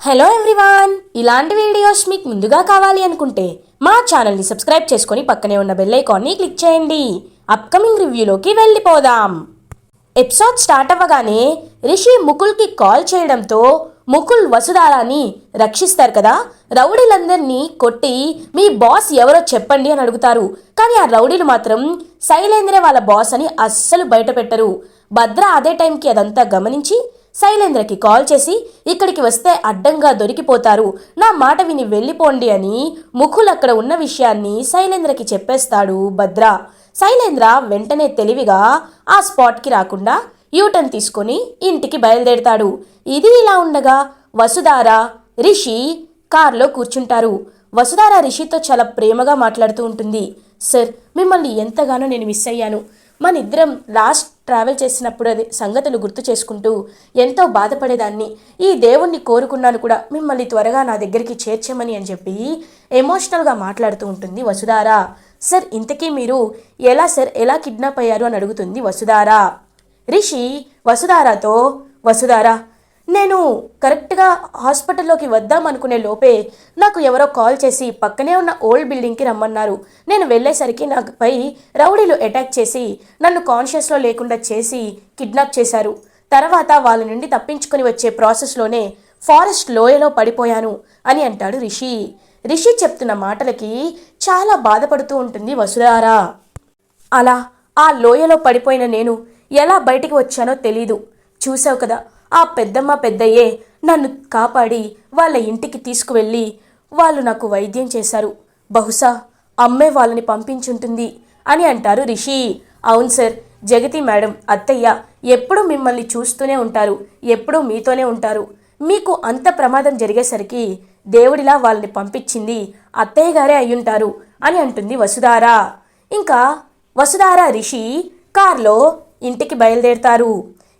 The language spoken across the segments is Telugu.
హలో ఎవ్రీవాన్ ఇలాంటి వీడియోస్ మీకు ముందుగా కావాలి అనుకుంటే మా ఛానల్ని సబ్స్క్రైబ్ చేసుకొని పక్కనే ఉన్న బెల్ ఐకాన్ని క్లిక్ చేయండి. అప్కమింగ్ రివ్యూలోకి వెళ్ళిపోదాం. ఎపిసోడ్ స్టార్ట్ అవ్వగానే రిషి ముకుల్కి కాల్ చేయడంతో ముకుల్ వసుధారాని రక్షిస్తారు కదా? రౌడీలందరినీ కొట్టి మీ బాస్ ఎవరో చెప్పండి అని అడుగుతారు. కానీ ఆ రౌడీలు మాత్రం శైలేంద్రే వాళ్ళ బాస్ అని అస్సలు బయట పెట్టరు. భద్ర అదే టైంకి అదంతా గమనించి శైలేంద్రకి కాల్ చేసి ఇక్కడికి వస్తే అడ్డంగా దొరికిపోతారు. నా మాట విని వెళ్ళిపోండి అని ముఖులు అక్కడ ఉన్న విషయాన్ని శైలేంద్రకి చెప్పేస్తాడు భద్ర. శైలేంద్ర వెంటనే తెలివిగా ఆ స్పాట్కి రాకుండా యూటర్న్ తీసుకొని ఇంటికి బయలుదేరతాడు. ఇది ఇలా ఉండగా వసుధార రిషి కార్లో కూర్చుంటారు. వసుధార రిషితో చాలా ప్రేమగా మాట్లాడుతూ ఉంటుంది. సార్ మిమ్మల్ని ఎంతగానో నేను మిస్ అయ్యాను. మన ఇద్దరం లాస్ట్ ట్రావెల్ చేసినప్పుడు అది సంగతులు గుర్తు చేసుకుంటూ ఎంతో బాధపడేదాన్ని. ఈ దేవుణ్ణి కోరుకున్నాను కూడా మిమ్మల్ని త్వరగా నా దగ్గరికి చేర్చమని అని చెప్పి ఎమోషనల్గా మాట్లాడుతూ ఉంటుంది వసుధారా. సార్ ఇంతకీ మీరు ఎలా సార్ ఎలా కిడ్నాప్ అయ్యారు? అని అడుగుతుంది వసుధారా. రిషి వసుధారాతో వసుధారా నేను కరెక్ట్గా హాస్పిటల్లోకి వద్దాం అనుకునే లోపే నాకు ఎవరో కాల్ చేసి పక్కనే ఉన్న ఓల్డ్ బిల్డింగ్కి రమ్మన్నారు. నేను వెళ్ళేసరికి నాపై రౌడీలు అటాక్ చేసి నన్ను కాన్షియస్లో లేకుండా చేసి కిడ్నాప్ చేశారు. తర్వాత వాళ్ళ నుండి తప్పించుకొని వచ్చే ప్రాసెస్లోనే ఫారెస్ట్ లోయలో పడిపోయాను అని అంటాడు రిషి. రిషి చెప్తున్న మాటలకి చాలా బాధపడుతూ ఉంటుంది వసుధారా. అలా ఆ లోయలో పడిపోయిన నేను ఎలా బయటికి వచ్చానో తెలీదు. చూసావు కదా ఆ పెద్దమ్మ పెద్దయ్యే నన్ను కాపాడి వాళ్ళ ఇంటికి తీసుకువెళ్ళి వాళ్ళు నాకు వైద్యం చేశారు. బహుశా అమ్మే వాళ్ళని పంపించుంటుంది అని అంటారు రిషి. అవును సార్ జగతి మేడం అత్తయ్య ఎప్పుడూ మిమ్మల్ని చూస్తూనే ఉంటారు ఎప్పుడూ మీతోనే ఉంటారు. మీకు అంత ప్రమాదం జరిగేసరికి దేవుడిలా వాళ్ళని పంపించింది అత్తయ్య గారే అయ్యుంటారు అని అంటుంది వసుధార. ఇంకా వసుధార రిషి కార్లో ఇంటికి బయలుదేరతారు.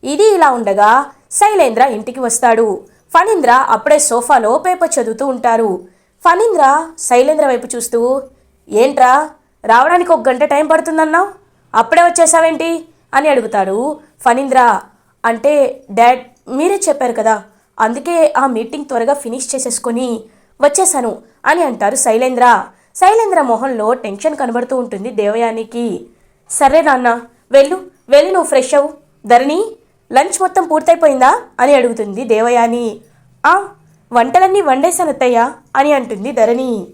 ఇది ఇలా ఉండగా శైలేంద్ర ఇంటికి వస్తాడు. ఫణీంద్ర అప్పుడే సోఫాలో పేపర్ చదువుతూ ఉంటారు. ఫణీంద్ర శైలేంద్ర వైపు చూస్తూ ఏంట్రా రావడానికి ఒక గంట టైం పడుతుందన్నావు? అప్పుడే వచ్చేసావేంటి? అని అడుగుతాడు ఫణీంద్ర. అంటే డాడ్ మీరే చెప్పారు కదా అందుకే ఆ మీటింగ్ త్వరగా ఫినిష్ చేసేసుకొని వచ్చేసాను అని అంటారు శైలేంద్ర. శైలేంద్ర మొహంలో టెన్షన్ కనబడుతూ ఉంటుంది దేవయానికి. సరే నాన్న వెళ్ళు వెళ్ళి నువ్వు ఫ్రెష్ అవ్వు. ధరణి లంచ్ మొత్తం పూర్తయిపోయిందా? అని అడుగుతుంది దేవయాని. ఆ వంటలన్నీ వండేశాను అత్తయ్య అని అంటుంది ధరణి.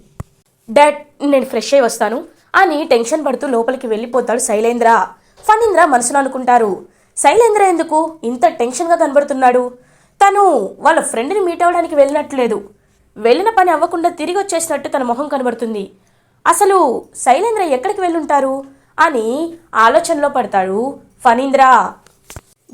డాడ్ నేను ఫ్రెష్ అయి వస్తాను. అని టెన్షన్ పడుతూ లోపలికి వెళ్ళిపోతాడు శైలేంద్ర. ఫణీంద్ర మనసులో అనుకుంటారు శైలేంద్ర ఎందుకు ఇంత టెన్షన్గా కనబడుతున్నాడు? తను వాళ్ళ ఫ్రెండ్ని మీట్ అవ్వడానికి వెళ్ళినట్లేదు. వెళ్ళిన పని అవ్వకుండా తిరిగి వచ్చేసినట్టు తన మొహం కనబడుతుంది. అసలు శైలేంద్ర ఎక్కడికి వెళ్ళుంటారు? అని ఆలోచనలో పడతాడు ఫణీంద్ర.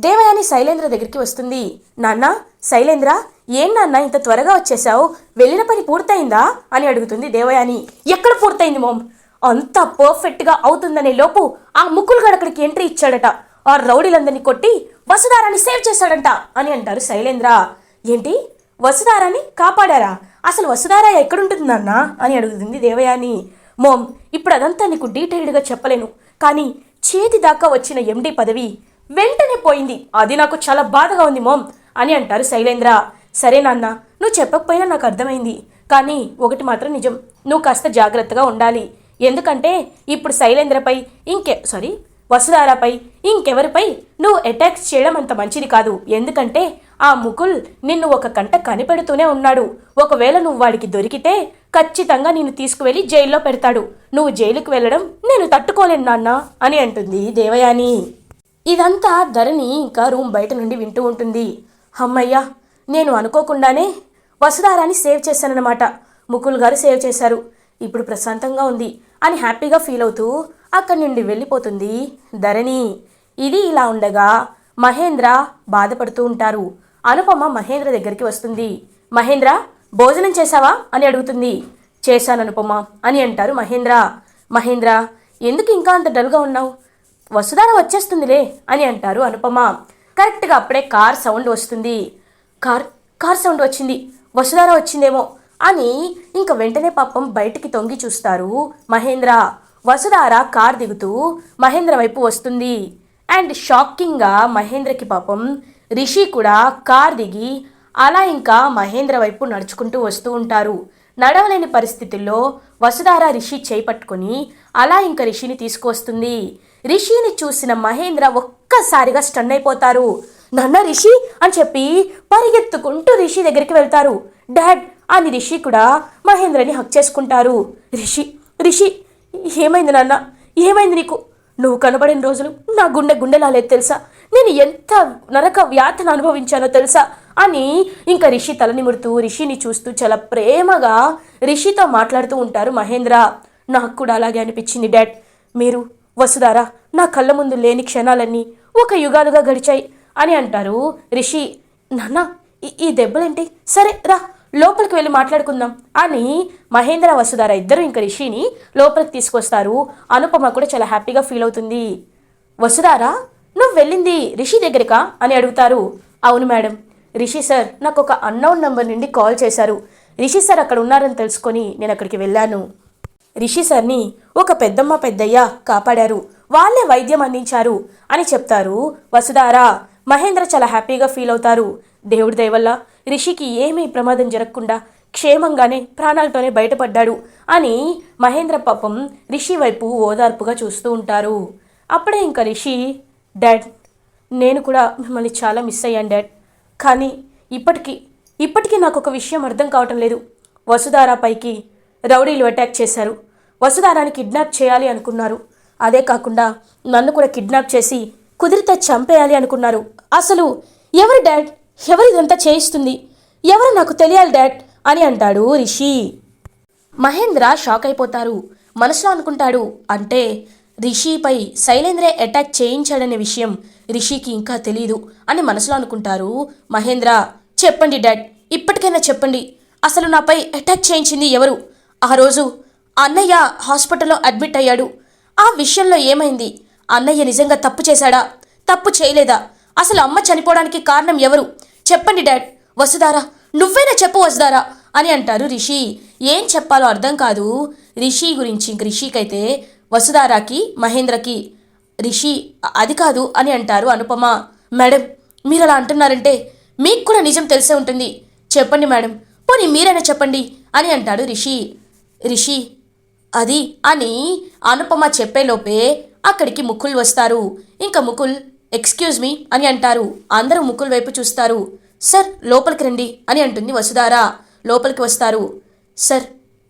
దేవయాని శైలేంద్ర దగ్గరికి వస్తుంది. నాన్న శైలేంద్ర ఏం నాన్న ఇంత త్వరగా వచ్చేసావు వెళ్ళిన పని పూర్తయిందా? అని అడుగుతుంది దేవయాని. ఎక్కడ పూర్తయింది మోమ్? అంత పర్ఫెక్ట్గా అవుతుందనే లోపు ఆ ముక్కులు అక్కడికి ఎంట్రీ ఇచ్చాడట. ఆ రౌడీలందరినీ కొట్టి వసుధారాన్ని సేవ్ చేశాడంట అని అంటారు శైలేంద్ర. ఏంటి? వసుధారాన్ని కాపాడారా? అసలు వసుధార ఎక్కడుంటుంది నాన్న? అని అడుగుతుంది దేవయాని. మోమ్ ఇప్పుడు అదంతా నీకు డీటెయిల్డ్గా చెప్పలేను. కానీ చేతి దాకా వచ్చిన ఎండి పదవి వెంటనే పోయింది. అది నాకు చాలా బాధగా ఉంది మోమ్ అని అంటారు శైలేంద్ర. సరే నాన్న నువ్వు చెప్పకపోయినా నాకు అర్థమైంది. కానీ ఒకటి మాత్రం నిజం నువ్వు కాస్త జాగ్రత్తగా ఉండాలి. ఎందుకంటే ఇప్పుడు శైలేంద్రపై ఇంకే సారీ వసుధారాపై ఇంకెవరిపై నువ్వు అటాక్స్ చేయడం అంత మంచిది కాదు. ఎందుకంటే ఆ ముకుల్ నిన్ను ఒక కంట కనిపెడుతూనే ఉన్నాడు. ఒకవేళ నువ్వు వాడికి దొరికితే ఖచ్చితంగా నిన్ను తీసుకువెళ్ళి జైల్లో పెడతాడు. నువ్వు జైలుకు వెళ్ళడం నేను తట్టుకోలేను నాన్న అని అంటుంది దేవయాని. ఇదంతా ధరణి ఇంకా రూమ్ బయట నుండి వింటూ ఉంటుంది. అమ్మయ్యా నేను అనుకోకుండానే వసుధారాన్ని సేవ్ చేశానన్నమాట. ముకుల్ గారు సేవ్ చేశారు. ఇప్పుడు ప్రశాంతంగా ఉంది అని హ్యాపీగా ఫీల్ అవుతూ అక్కడి నుండి వెళ్ళిపోతుంది ధరణి. ఇది ఇలా ఉండగా మహేంద్ర బాధపడుతూ ఉంటారు. అనుపమ మహేంద్ర దగ్గరికి వస్తుంది. మహేంద్ర భోజనం చేశావా? అని అడుగుతుంది. చేశాను అనుపమ అని అంటారు మహేంద్ర. మహేంద్ర ఎందుకు ఇంకా అంత డల్గా ఉన్నావు? వసుధార వచ్చేస్తుందిలే అని అంటారు అనుపమ. కరెక్ట్గా అప్పుడే కార్ సౌండ్ వస్తుంది. కార్ కార్ సౌండ్ వచ్చింది. వసుధార వచ్చిందేమో అని ఇంక వెంటనే పాపం బయటికి తొంగి చూస్తారు మహేంద్ర. వసుధార కార్ దిగుతూ మహేంద్ర వైపు వస్తుంది. అండ్ షాకింగ్గా మహేంద్రకి పాపం రిషి కూడా కార్ దిగి అలా ఇంకా మహేంద్ర వైపు నడుచుకుంటూ వస్తూ ఉంటారు. నడవలేని పరిస్థితుల్లో వసుధార రిషి చేపట్టుకుని అలా ఇంకా రిషిని తీసుకువస్తుంది. రిషిని చూసిన మహేంద్ర ఒక్కసారిగా స్టన్ అయిపోతారు. నాన్న రిషి అని చెప్పి పరిగెత్తుకుంటూ రిషి దగ్గరికి వెళ్తారు. డాడ్ అని రిషి కూడా మహేంద్రని హక్ చేసుకుంటారు. రిషి రిషి ఏమైంది నాన్న? ఏమైంది నీకు? నువ్వు కనబడిన రోజులు నా గుండె గుండెలాలేదు తెలుసా? నేను ఎంత నరక వ్యాధను అనుభవించానో తెలుసా? అని ఇంకా రిషి తలనిముడుతూ రిషిని చూస్తూ చాలా ప్రేమగా రిషితో మాట్లాడుతూ ఉంటారు మహేంద్ర. నాకు కూడా అలాగే అనిపించింది డాడ్. మీరు వసుదారా నా కళ్ళ ముందు లేని క్షణాలన్నీ ఒక యుగాలుగా గడిచాయి అని అంటారు రిషి. నాన్న ఈ- ఈ దెబ్బలేంటి? సరే రా లోపలికి వెళ్ళి మాట్లాడుకుందాం అని మహేంద్ర వసుధార ఇద్దరు ఇంకా రిషిని లోపలికి తీసుకొస్తారు. అనుపమ కూడా చాలా హ్యాపీగా ఫీల్ అవుతుంది. వసుధారా నువ్వు వెళ్ళింది రిషి దగ్గరికా అని అడుగుతారు. అవును మేడం. రిషి సార్ నాకు ఒక అన్నౌన్ నంబర్ నుండి కాల్ చేశారు. రిషి సార్ అక్కడ ఉన్నారని తెలుసుకొని నేను అక్కడికి వెళ్ళాను. రిషి సార్ని ఒక పెద్దమ్మ పెద్దయ్య కాపాడారు. వాళ్ళే వైద్యం అందించారు అని చెప్తారు. వసుధారా మహేంద్ర చాలా హ్యాపీగా ఫీల్ అవుతారు. దేవుడి దయవల్ల రిషికి ఏమీ ప్రమాదం జరగకుండా క్షేమంగానే ప్రాణాలతోనే బయటపడ్డాడు అని మహేంద్ర పాపం రిషి వైపు ఓదార్పుగా చూస్తూ ఉంటారు. అప్పుడే ఇంకా రిషి డాడ్ నేను కూడా మిమ్మల్ని చాలా మిస్ అయ్యాను డాడ్. కానీ ఇప్పటికీ ఇప్పటికీ నాకు ఒక విషయం అర్థం కావటం లేదు. వసుధారా పైకి రౌడీలు అటాక్ చేశారు. వసుధారాన్ని కిడ్నాప్ చేయాలి అనుకున్నారు. అదే కాకుండా నన్ను కూడా కిడ్నాప్ చేసి కుదిరితే చంపేయాలి అనుకున్నారు. అసలు ఎవరు డాడ్ ఎవరు ఇదంతా చేయిస్తుంది? ఎవరు నాకు తెలియాలి డాడ్ అని అంటాడు రిషి. మహేంద్ర షాక్ అయిపోతారు. మనసులో అనుకుంటాడు అంటే రిషిపై శైలేంద్రే అటాక్ చేయించాడనే విషయం రిషికి ఇంకా తెలీదు అని మనసులో అనుకుంటారు. మహేంద్ర చెప్పండి డాడ్ ఇప్పటికైనా చెప్పండి. అసలు నాపై అటాక్ చేయించింది ఎవరు? ఆ రోజు అన్నయ్య హాస్పిటల్లో అడ్మిట్ అయ్యాడు. ఆ విషయంలో ఏమైంది? అన్నయ్య నిజంగా తప్పు చేశాడా? తప్పు చేయలేదా? అసలు అమ్మ చనిపోవడానికి కారణం ఎవరు? చెప్పండి డాడ్. వసుదారా నువ్వైనా చెప్పు వసుదారా అని అంటారు రిషి. ఏం చెప్పాలో అర్థం కాదు. రిషి గురించి ఇంక రిషికైతే వసుధారాకి మహేంద్రకి రిషి అది కాదు అని అంటారు అనుపమ. మేడం మీరు అలా అంటున్నారంటే మీకు కూడా నిజం తెలిసే ఉంటుంది. చెప్పండి మేడం. పోనీ మీరైనా చెప్పండి అని అంటాడు రిషి. రిషి అది అని అనుపమ చెప్పేలోపే అక్కడికి ముకుల్ వస్తారు. ఇంకా ముకుల్ ఎక్స్క్యూజ్ మీ అని అంటారు. అందరూ ముకుల్ వైపు చూస్తారు. సార్ లోపలికి రండి అని అంటుంది వసుధార. లోపలికి వస్తారు. సార్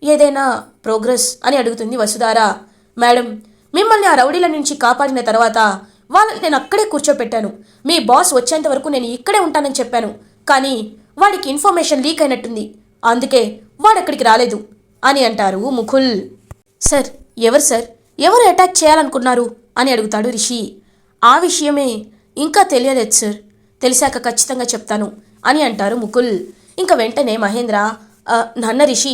ఏదైనా ప్రోగ్రెస్ అని అడుగుతుంది వసుధార. మేడం మిమ్మల్ని ఆ రౌడీల నుంచి కాపాడిన తర్వాత వాళ్ళని నేను అక్కడే కూర్చోపెట్టాను. మీ బాస్ వచ్చేంత వరకు నేను ఇక్కడే ఉంటానని చెప్పాను. కానీ వాడికి ఇన్ఫర్మేషన్ లీక్ అయినట్టుంది. అందుకే వాడు అక్కడికి రాలేదు. అని అంటారు ముకుల్. సార్ ఎవరు సార్? ఎవరు అటాక్ చేయాలనుకున్నారు? అని అడుగుతాడు రిషి. ఆ విషయమే ఇంకా తెలియలేదు సార్. తెలిసాక ఖచ్చితంగా చెప్తాను అని అంటారు ముకుల్. ఇంకా వెంటనే మహేంద్ర నాన్న రిషి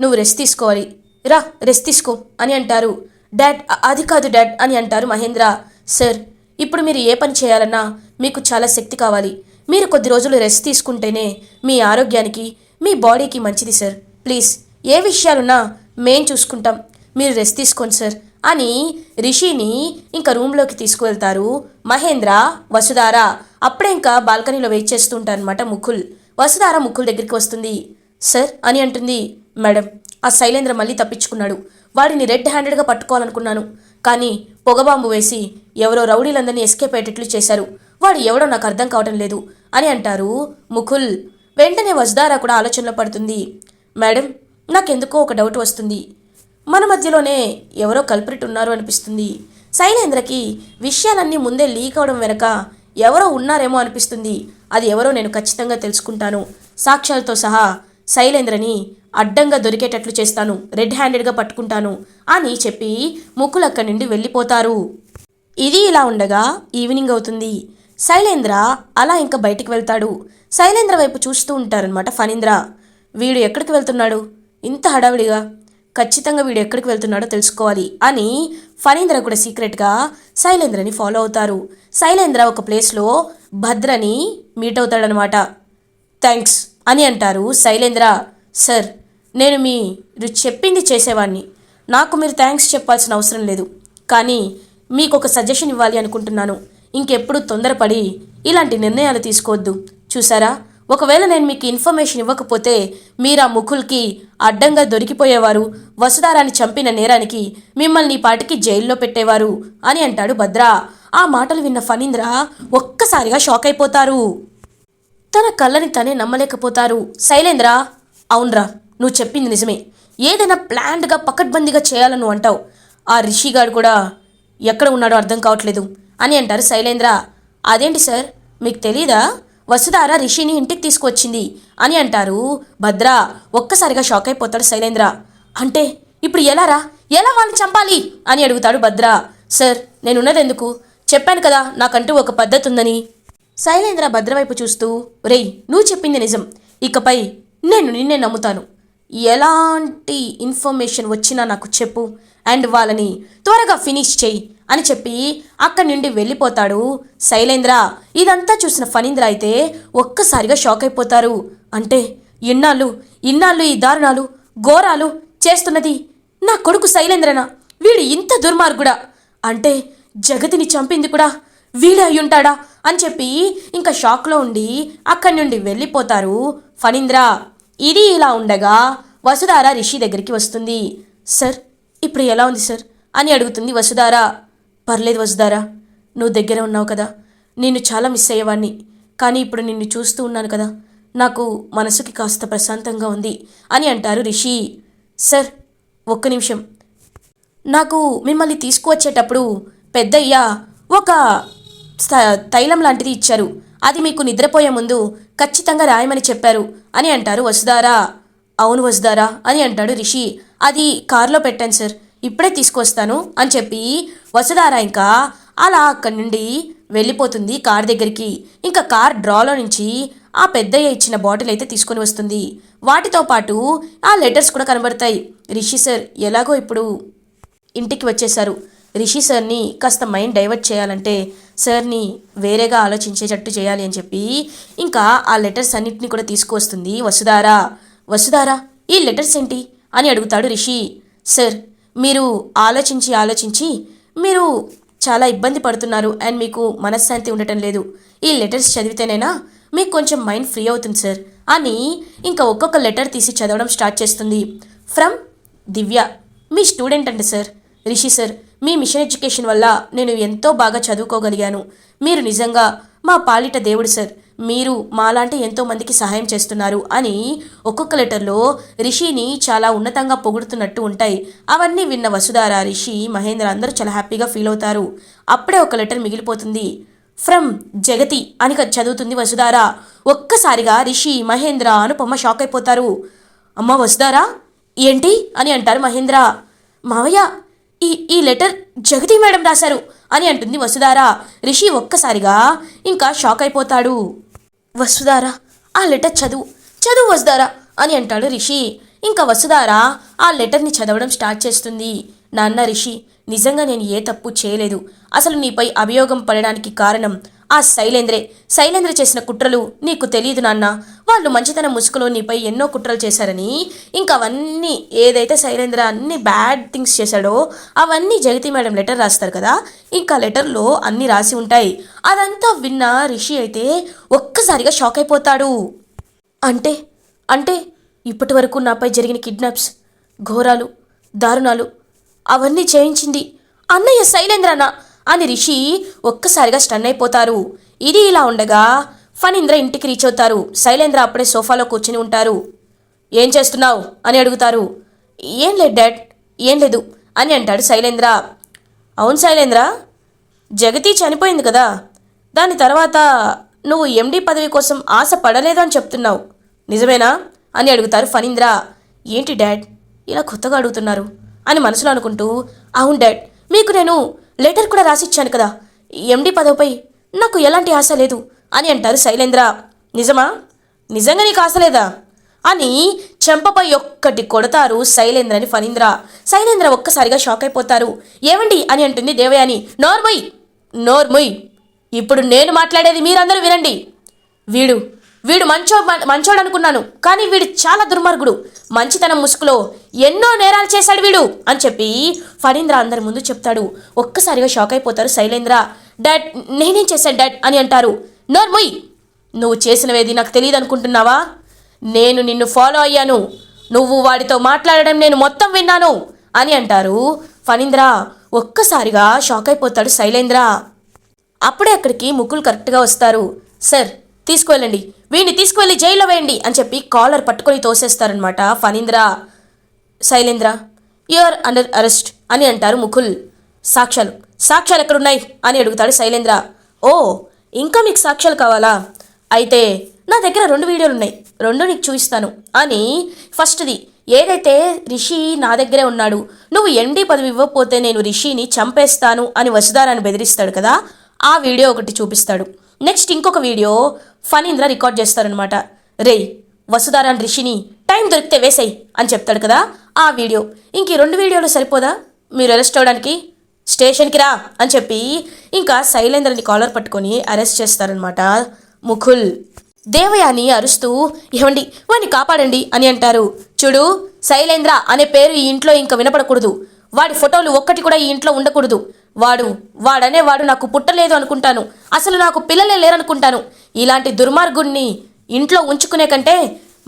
నువ్వు రెస్ట్ తీసుకోవాలి. రా రెస్ట్ తీసుకో అని అంటారు. డాడ్ అది కాదు డాడ్ అని అంటారు మహేంద్ర. సార్ ఇప్పుడు మీరు ఏ పని చేయాలన్నా మీకు చాలా శక్తి కావాలి. మీరు కొద్ది రోజులు రెస్ట్ తీసుకుంటేనే మీ ఆరోగ్యానికి మీ బాడీకి మంచిది సార్. ప్లీజ్ ఏ విషయాలున్నా మేం చూసుకుంటాం. మీరు రెస్ట్ తీసుకోండి సార్. అని రిషిని ఇంకా రూమ్లోకి తీసుకువెళ్తారు. మహేంద్ర వసుధార అప్పుడే ఇంకా బాల్కనీలో వెయిట్ చేస్తుంటారనమాట ముకుల్. వసుధార ముకుల్ దగ్గరికి వస్తుంది. సార్ అని అంటుంది. మేడం ఆ శైలేంద్ర మళ్ళీ తప్పించుకున్నాడు. వాడిని రెడ్ హ్యాండెడ్గా పట్టుకోవాలనుకున్నాను. కానీ పొగబాంబు వేసి ఎవరో రౌడీలందరినీ ఎస్కేప్ అయ్యేటట్లు చేశారు. వాడు ఎవడో నాకు అర్థం కావటం లేదు అని అంటారు ముకుల్. వెంటనే వసుధార కూడా ఆలోచనలో పడుతుంది. మేడం నాకెందుకో ఒక డౌట్ వస్తుంది. మన మధ్యలోనే ఎవరో కల్ప్రిట్ ఉన్నారు అనిపిస్తుంది. శైలేంద్రకి విషయాలన్నీ ముందే లీక్ అవడం వెనక ఎవరో ఉన్నారేమో అనిపిస్తుంది. అది ఎవరో నేను ఖచ్చితంగా తెలుసుకుంటాను. సాక్ష్యాలతో సహా శైలేంద్రని అడ్డంగా దొరికేటట్లు చేస్తాను. రెడ్ హ్యాండెడ్గా పట్టుకుంటాను అని చెప్పి ముక్కులు అక్కడి నుండి వెళ్ళిపోతారు. ఇది ఇలా ఉండగా ఈవినింగ్ అవుతుంది. శైలేంద్ర అలా ఇంకా బయటికి వెళ్తాడు. శైలేంద్ర వైపు చూస్తూ ఉంటారనమాట ఫణీంద్ర. వీడు ఎక్కడికి వెళ్తున్నాడు? ఇంత హడావిడిగా ఖచ్చితంగా వీడు ఎక్కడికి వెళ్తున్నాడో తెలుసుకోవాలి అని ఫణీంద్ర కూడా సీక్రెట్గా శైలేంద్రని ఫాలో అవుతారు. శైలేంద్ర ఒక ప్లేస్లో భద్రని మీట్ అవుతాడనమాట థ్యాంక్స్ అని అంటారు శైలేంద్ర. సార్ నేను మీరు చెప్పింది చేసేవాడిని నాకు మీరు థ్యాంక్స్ చెప్పాల్సిన అవసరం లేదు. కానీ మీకు ఒక సజెషన్ ఇవ్వాలి అనుకుంటున్నాను. ఇంకెప్పుడు తొందరపడి ఇలాంటి నిర్ణయాలు తీసుకోవద్దు. చూసారా ఒకవేళ నేను మీకు ఇన్ఫర్మేషన్ ఇవ్వకపోతే మీరు ఆ ముకుల్కి అడ్డంగా దొరికిపోయేవారు. వసుధారాన్ని చంపిన నేరానికి మిమ్మల్ని పాటికి జైల్లో పెట్టేవారు అని అంటాడు భద్ర. ఆ మాటలు విన్న ఫణీంద్ర ఒక్కసారిగా షాక్ అయిపోతారు. తన కళ్ళని తనే నమ్మలేకపోతారు. శైలేంద్ర అవునరా నువ్వు చెప్పింది నిజమే. ఏదైనా ప్లాన్డ్గా పకడ్బందీగా చేయాలని నువ్వు అంటావు. ఆ రిషిగాడు కూడా ఎక్కడ ఉన్నాడో అర్థం కావట్లేదు అని అంటారు శైలేంద్ర. అదేంటి సార్ మీకు తెలీదా? వసుధార రిషిని ఇంటికి తీసుకువచ్చింది అని అంటారు. భద్ర ఒక్కసారిగా షాక్ అయిపోతాడు శైలేంద్ర. అంటే ఇప్పుడు ఎలారా ఎలా వాళ్ళని చంపాలి? అని అడుగుతాడు భద్ర. సార్ నేనున్నది ఎందుకు చెప్పాను కదా నాకంటూ ఒక పద్ధతి ఉందని శైలేంద్ర భద్రవైపు చూస్తూ రేయ్ నువ్వు చెప్పింది నిజం. ఇకపై నేను నిన్నే నమ్ముతాను. ఎలాంటి ఇన్ఫర్మేషన్ వచ్చినా నాకు చెప్పు. అండ్ వాళ్ళని త్వరగా ఫినిష్ చెయ్యి అని చెప్పి అక్కడి నుండి వెళ్ళిపోతాడు శైలేంద్ర. ఇదంతా చూసిన ఫణీంద్ర అయితే ఒక్కసారిగా షాక్ అయిపోతారు. అంటే ఇన్నాళ్ళు ఇన్నాళ్ళు ఈ దారుణాలు ఘోరాలు చేస్తున్నది నా కొడుకు శైలేంద్రనా? వీడు ఇంత దుర్మార్గుడా? అంటే జగతిని చంపింది కూడా వీడే అయి ఉంటాడా అని చెప్పి ఇంకా షాక్లో ఉండి అక్కడి నుండి వెళ్ళిపోతారు ఫణీంద్ర. ఇది ఇలా ఉండగా వసుధార రిషి దగ్గరికి వస్తుంది. సార్ ఇప్పుడు ఎలా ఉంది సార్? అని అడుగుతుంది వసుధారా. పర్లేదు వసుధారా నువ్వు దగ్గర ఉన్నావు కదా. నిన్ను చాలా మిస్ అయ్యేవాడిని కానీ ఇప్పుడు నిన్ను చూస్తూ ఉన్నాను కదా. నాకు మనసుకి కాస్త ప్రశాంతంగా ఉంది అని అంటారు రిషి. సార్ ఒక్క నిమిషం. నాకు మిమ్మల్ని తీసుకువచ్చేటప్పుడు పెద్దయ్య ఒక తైలం లాంటిది ఇచ్చారు. అది మీకు నిద్రపోయే ముందు ఖచ్చితంగా రాయమని చెప్పారు అని అంటారు వసుధారా. అవును వసుధారా అని అంటాడు రిషి. అది కారులో పెట్టాను సార్. ఇప్పుడే తీసుకొస్తాను అని చెప్పి వసుధార ఇంకా అలా అక్కడి నుండి వెళ్ళిపోతుంది కార్ దగ్గరికి. ఇంకా కార్ డ్రాలో నుంచి ఆ పెద్దయ్య ఇచ్చిన బాటిల్ అయితే తీసుకొని వస్తుంది. వాటితో పాటు ఆ లెటర్స్ కూడా కనబడతాయి. రిషి సార్ ఎలాగో ఇప్పుడు ఇంటికి వచ్చేశారు. రిషి సార్ని కాస్త మైండ్ డైవర్ట్ చేయాలంటే సార్ని వేరేగా ఆలోచించేటట్టు చేయాలి అని చెప్పి ఇంకా ఆ లెటర్స్ అన్నిటిని కూడా తీసుకువస్తుంది వసుధారా. వసుధారా ఈ లెటర్స్ ఏంటి? అని అడుగుతాడు రిషి. సార్ మీరు ఆలోచించి ఆలోచించి మీరు చాలా ఇబ్బంది పడుతున్నారు అండ్ మీకు మనశ్శాంతి ఉండటం లేదు. ఈ లెటర్స్ చదివితేనైనా మీకు కొంచెం మైండ్ ఫ్రీ అవుతుంది సార్ అని ఇంకా ఒక్కొక్క లెటర్ తీసి చదవడం స్టార్ట్ చేస్తుంది. ఫ్రమ్ దివ్య. మీ స్టూడెంట్ అండి సార్. రిషి సార్ మీ మిషన్ ఎడ్యుకేషన్ వల్ల నేను ఎంతో బాగా చదువుకోగలిగాను. మీరు నిజంగా మా పాలిట దేవుడు సార్. మీరు మాలాంటి ఎంతో మందికి సహాయం చేస్తున్నారు అని ఒక్కొక్క లెటర్లో రిషిని చాలా ఉన్నతంగా పొగుడుతున్నట్టు ఉంటాయి. అవన్నీ విన్న వసుధార రిషి మహేంద్ర అందరూ చాలా హ్యాపీగా ఫీల్ అవుతారు. అప్పుడే ఒక లెటర్ మిగిలిపోతుంది. ఫ్రమ్ జగతి అని చదువుతుంది వసుధార. ఒక్కసారిగా రిషి మహేంద్ర అనుపమ్మ షాక్ అయిపోతారు. అమ్మ వసుధారా ఏంటి అని అంటారు మహేంద్ర. మావయ్య ఈ ఈ లెటర్ జగతి మేడం రాశారు అని అంటుంది వసుధార. రిషి ఒక్కసారిగా ఇంకా షాక్ అయిపోతాడు. వసుధార ఆ లెటర్ చదువు చదువు వసుధార అని అంటాడు రిషి. ఇంకా వసుధార ఆ లెటర్ని చదవడం స్టార్ట్ చేస్తుంది. నాన్న రిషి నిజంగా నేను ఏ తప్పు చేయలేదు. అసలు నీపై అభియోగం పడడానికి కారణం ఆ శైలేంద్రే శైలేంద్ర చేసిన కుట్రలు నీకు తెలియదు నాన్న. వాళ్ళు మంచితనం ముసుగులో నీపై ఎన్నో కుట్రలు చేశారని ఇంకా అవన్నీ ఏదైతే శైలేంద్ర అన్ని బ్యాడ్ థింగ్స్ చేశాడో అవన్నీ జగతి మేడం లెటర్ రాస్తారు కదా ఇంకా లెటర్లో అన్నీ రాసి ఉంటాయి. అదంతా విన్న రిషి అయితే ఒక్కసారిగా షాక్ అయిపోతాడు. అంటే అంటే ఇప్పటి వరకు నాపై జరిగిన కిడ్నాప్స్ ఘోరాలు దారుణాలు అవన్నీ చేయించింది అన్నయ్య శైలేంద్రనా? అని రిషి ఒక్కసారిగా స్టన్ అయిపోతారు. ఇది ఇలా ఉండగా ఫణీంద్ర ఇంటికి రీచ్ అవుతారు. శైలేంద్ర అప్పుడే సోఫాలో కూర్చుని ఉంటారు. ఏం చేస్తున్నావు? అని అడుగుతారు. ఏం లేదు డాడ్ ఏం లేదు అని అంటాడు శైలేంద్ర. అవును శైలేంద్ర జగతి చనిపోయింది కదా. దాని తర్వాత నువ్వు ఎండి పదవి కోసం ఆశ పడలేదు అని చెప్తున్నావు. నిజమేనా? అని అడుగుతారు ఫణీంద్ర. ఏంటి డాడ్ ఇలా కొత్తగా అడుగుతున్నారు? అని మనసులో అనుకుంటూ అవును డాడ్ మీకు నేను లెటర్ కూడా రాసిచ్చాను కదా. ఎండి పదవిపై నాకు ఎలాంటి ఆశ లేదు అని అంటారు శైలేంద్ర. నిజమా? నిజంగా నీకు ఆశ లేదా? అని చెంపపై ఒక్కటి కొడతారు శైలేంద్రని ఫణీంద్ర. శైలేంద్ర ఒక్కసారిగా షాక్ అయిపోతారు. ఏమండి అని అంటుంది దేవయాని. నోర్మొయ్! నోర్మొయ్! ఇప్పుడు నేను మాట్లాడేది మీరందరూ వినండి. వీడు వీడు మంచో మంచోడు అనుకున్నాను కానీ వీడు చాలా దుర్మార్గుడు. మంచితనం ముసుగులో ఎన్నో నేరాలు చేశాడు వీడు అని చెప్పి ఫణీంద్ర అందరి ముందు చెప్తాడు. ఒక్కసారిగా షాక్ అయిపోతారు శైలేంద్ర. డాడ్ నేనేం చేశాను డాడ్ అని అంటారు. నోర్మొయ్ నువ్వు చేసినవేది నాకు తెలియదు అనుకుంటున్నావా నేను నిన్ను ఫాలో అయ్యాను. నువ్వు వాడితో మాట్లాడడం నేను మొత్తం విన్నాను అని అంటారు ఫణీంద్ర. ఒక్కసారిగా షాక్ అయిపోతాడు శైలేంద్ర. అప్పుడే అక్కడికి ముకుల్ కరెక్ట్గా వస్తారు. సార్ తీసుకువెళ్ళండి. వీడిని తీసుకువెళ్ళి జైల్లో వేయండి అని చెప్పి కాలర్ పట్టుకొని తోసేస్తారనమాట Phanindra. Shailendra you are under arrest అని అంటారు ముకుల్. సాక్ష్యాలు. సాక్ష్యాలు ఎక్కడున్నాయి? అని అడుగుతాడు శైలేంద్ర. ఓ ఇంకా మీకు సాక్ష్యాలు కావాలా? అయితే నా దగ్గర రెండు వీడియోలు ఉన్నాయి. రెండు నీకు చూపిస్తాను. అని ఫస్ట్ది ఏదైతే రిషి నా దగ్గరే ఉన్నాడు నువ్వు ఎండి పదవి ఇవ్వకపోతే నేను రిషిని చంపేస్తాను అని వసుధారాన్ని బెదిరిస్తాడు కదా ఆ వీడియో ఒకటి చూపిస్తాడు. నెక్స్ట్ ఇంకొక వీడియో ఫనీంద్ర రికార్డ్ చేస్తారనమాట రేయ్ వసుధారాన్ రిషిని టైం దొరికితే వేసేయి అని చెప్తాడు కదా ఆ వీడియో. ఇంక ఈ రెండు వీడియోలు సరిపోదా? మీరు అరెస్ట్ అవ్వడానికి స్టేషన్కి రా అని చెప్పి ఇంకా శైలేంద్రని కాలర్ పట్టుకొని అరెస్ట్ చేస్తారనమాట ముకుల్. దేవయాని అరుస్తూ ఏమండి వాడిని కాపాడండి అని అంటారు. చూడు శైలేంద్ర అనే పేరు ఈ ఇంట్లో ఇంకా వినపడకూడదు. వాడి ఫోటోలు ఒక్కటి కూడా ఈ ఇంట్లో ఉండకూడదు. వాడు వాడనే వాడు నాకు పుట్టలేదు అనుకుంటాను. అసలు నాకు పిల్లలే లేరనుకుంటాను. ఇలాంటి దుర్మార్గుణ్ణి ఇంట్లో ఉంచుకునే కంటే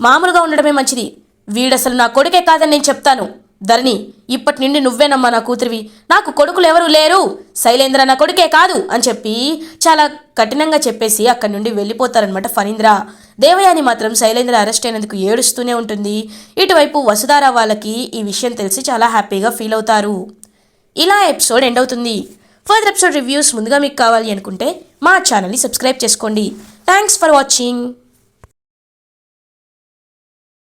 మామూలుగా ఉండడమే మంచిది. వీడసలు నా కొడుకే కాదని నేను చెప్తాను. ధరణి ఇప్పటి నుండి నువ్వేనమ్మా నా కూతురివి. నాకు కొడుకులు ఎవరు లేరు. శైలేంద్ర నా కొడుకే కాదు అని చెప్పి చాలా కఠినంగా చెప్పేసి అక్కడి నుండి వెళ్ళిపోతారనమాట ఫణీంద్ర. దేవయాని మాత్రం శైలేంద్ర అరెస్ట్ అయినందుకు ఏడుస్తూనే ఉంటుంది. ఇటువైపు వసుధార వాళ్ళకి ఈ విషయం తెలిసి చాలా హ్యాపీగా ఫీల్ అవుతారు. ఇలా ఎపిసోడ్ ఎండ్ అవుతుంది. ఫర్దర్ ఎపిసోడ్ రివ్యూస్ ముందుగా మీకు కావాలి అనుకుంటే మా ఛానల్ని సబ్స్క్రైబ్ చేసుకోండి. Thanks for watching.